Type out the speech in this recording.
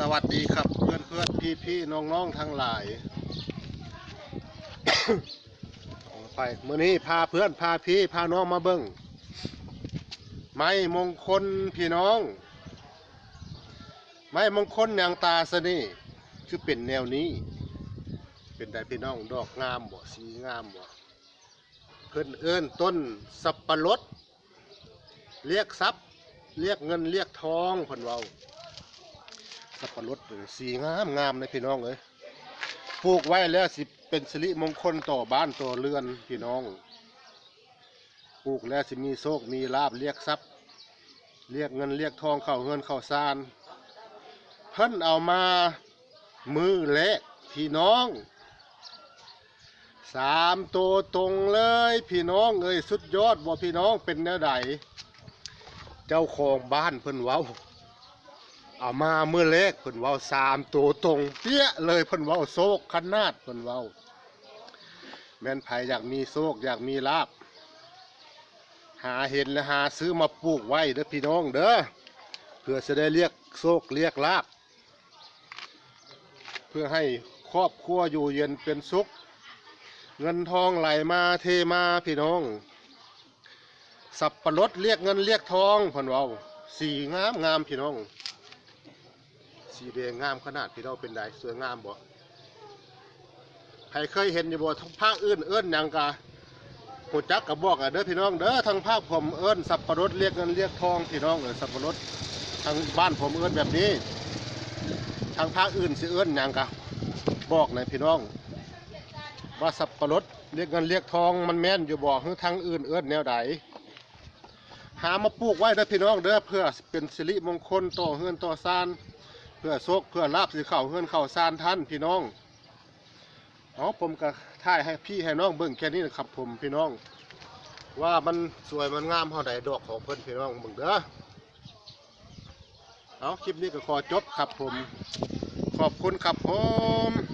สวัสดีครับเพื่อนเพื่อนพี่พี่น้องน้องทั้งหลายไปมื้อนี้พาเพื่อนพาพี่พาน้องมาเบิ้งไม้มงคลพี่น้อง ไม้มงคลอย่างตาสนี่คือเป็นแนวนี้ เป็นได้พี่น้องดอกงามบ่สีงามบ่เพิ่นเอิ้นต้นสับปะรดเรียกทรัพย์เรียกเงินเรียกทองเพิ่นเว้า สับปะรดสีงามงามเลยพี่น้องเอ้ยปลูกไว้แล้วสิเป็นสิริมงคลต่อบ้านต่อเรือนพี่น้องปลูกแล้วสิมีโชคมีลาบเรียกทรัพย์ เรียกเงินเรียกทองเข้าเงินเข้าซานเพิ่นเอามามือเละพี่น้องสามตัวตรงเลยพี่น้องเอ้ยสุดยอดบ่พี่น้องเป็นแนวใดเจ้าของบ้านเพิ่นเว้า เอามาเมื่อเล็กเพิ่นเว้าสามตัวตรงเปี้ยเลยเพิ่นเว้าโซกขนาดเพิ่นเว้า แม่นไผอยากมีโซกอยากมีลาบ หาเห็นและหาซื้อมาปลูกไว้เด้อพี่น้องเด้อเพื่อจะได้เรียกโซกเรียกลาบ เพื่อให้ครอบครัวอยู่เย็นเป็นสุข เงินทองไหลมาเทมาพี่น้อง สับปะรดเรียกเงินเรียกทองเพิ่นเว้าสีงามงามพี่น้อง สีแดงงามขนาดพี่น้องเป็นไดสวยงามบ่ใครเคยเห็นอยู่บ่ทั้งภาคอื่นเอิ้นยังกะหูจักกับบอกอะเด้อพี่น้องเด้อทางภาคผมเอิ้นสับปะรดเรียกเงินเรียกทองพี่น้องเออสับปะรดทางบ้านผมเอิ้นแบบนี้ ทางภาคอื่นสิเอิ้นยังกะบอกหน่อยพี่น้อง ว่าสับปะรดเรียกเงินเรียกทองมันแม่นอยู่บ่คือทางอื่นเอิ้นแนวใดหามาปลูกไว้เด้อพี่น้องเด้อเพื่อเป็นสิริมงคลต่อเฮือนต่อซาน พื่อโชคเพื่อลาบสิเข่าเพื่อนเข่าซานท่านพี่น้องเอาผมก็ถ่ายให้พี่ให้น้องเบิ่งแค่นี้นะครับผมพี่น้อง ว่ามันสวยมันงามเท่าไหร่ดอกของเพื่อนพี่น้องเบิ่งเด้อเอาคลิปนี้ก็ขอจบครับผม ขอบคุณครับผม